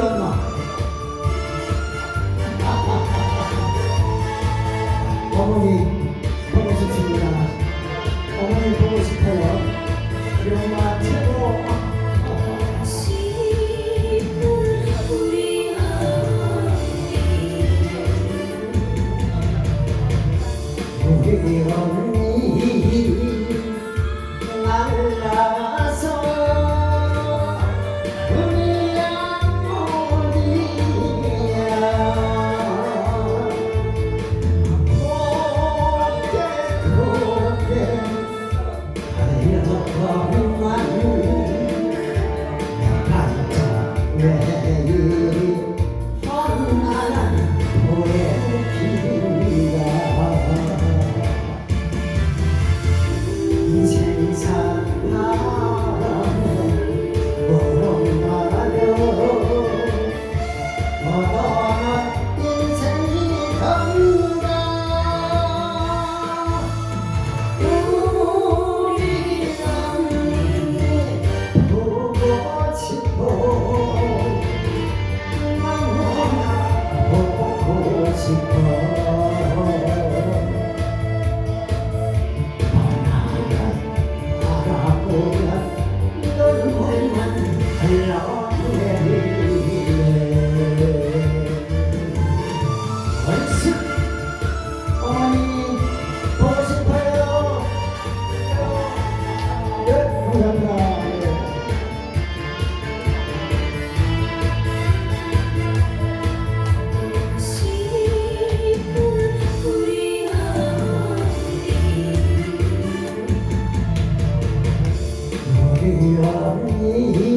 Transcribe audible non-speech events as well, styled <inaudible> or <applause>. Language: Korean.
엄마. <laughs> 어머니 Yeah. 흘